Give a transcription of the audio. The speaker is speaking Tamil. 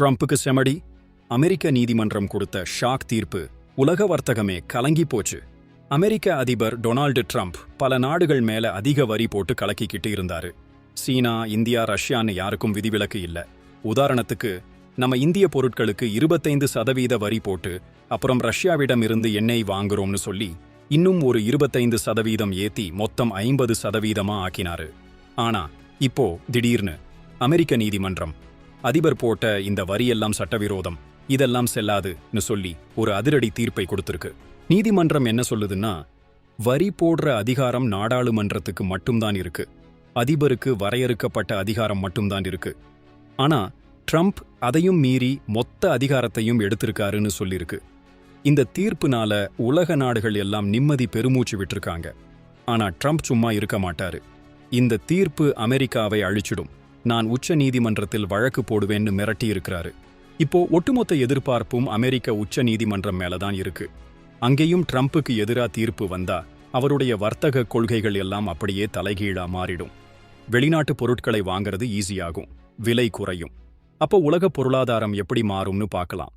ட்ரம்ப்புக்கு செமடி அமெரிக்க நீதிமன்றம் கொடுத்த ஷாக் தீர்ப்பு உலக வர்த்தகமே கலங்கி போச்சு. அமெரிக்க அதிபர் டொனால்டு ட்ரம்ப் பல நாடுகள் மேல அதிக வரி போட்டு கலக்கிக்கிட்டு இருந்தாரு. சீனா இந்தியா ரஷ்யான்னு யாருக்கும் விதிவிலக்கு இல்ல. உதாரணத்துக்கு நம்ம இந்திய பொருட்களுக்கு இருபத்தைந்து சதவீத வரி போட்டு அப்புறம் ரஷ்யாவிடம் இருந்து எண்ணெய் வாங்குறோம்னு சொல்லி இன்னும் ஒரு இருபத்தைந்து சதவீதம் ஏத்தி மொத்தம் ஐம்பது சதவீதமா ஆக்கினாரு. ஆனா இப்போ திடீர்னு அமெரிக்க நீதிமன்றம் அதிபர் போட்ட இந்த வரியெல்லாம் சட்டவிரோதம். இதெல்லாம் செல்லாதுன்னு சொல்லி ஒரு அதிரடி தீர்ப்பை கொடுத்திருக்கு. நீதிமன்றம் என்ன சொல்லுதுன்னா வரி போடுற அதிகாரம் நாடாளுமன்றத்துக்கு மட்டும்தான் இருக்கு. அதிபருக்கு வரையறுக்கப்பட்ட அதிகாரம் மட்டும்தான் இருக்கு. ஆனா ட்ரம்ப் அதையும் மீறி மொத்த அதிகாரத்தையும் எடுத்திருக்காருன்னு சொல்லியிருக்கு இந்த தீர்ப்புனால உலக நாடுகள் எல்லாம் நிம்மதி பெருமூச்சு விட்டிருக்காங்க. ஆனா ட்ரம்ப் சும்மா இருக்க மாட்டாரு. இந்த தீர்ப்பு அமெரிக்காவை அழிச்சிடும். நான் உச்ச நீதிமன்றத்தில் வழக்கு போடுவேன்னு மிரட்டியிருக்கிறாரு. இப்போ ஒட்டுமொத்த எதிர்பார்ப்பும் அமெரிக்க உச்ச நீதிமன்றம் மேலதான் இருக்கு. அங்கேயும் ட்ரம்ப்புக்கு எதிரா தீர்ப்பு வந்தா அவருடைய வர்த்தக கொள்கைகள் எல்லாம் அப்படியே தலைகீழா மாறிடும். வெளிநாட்டு பொருட்களை வாங்கறது ஈஸியாகும். விலை குறையும். அப்போ உலக பொருளாதாரம் எப்படி மாறும்னு பார்க்கலாம்.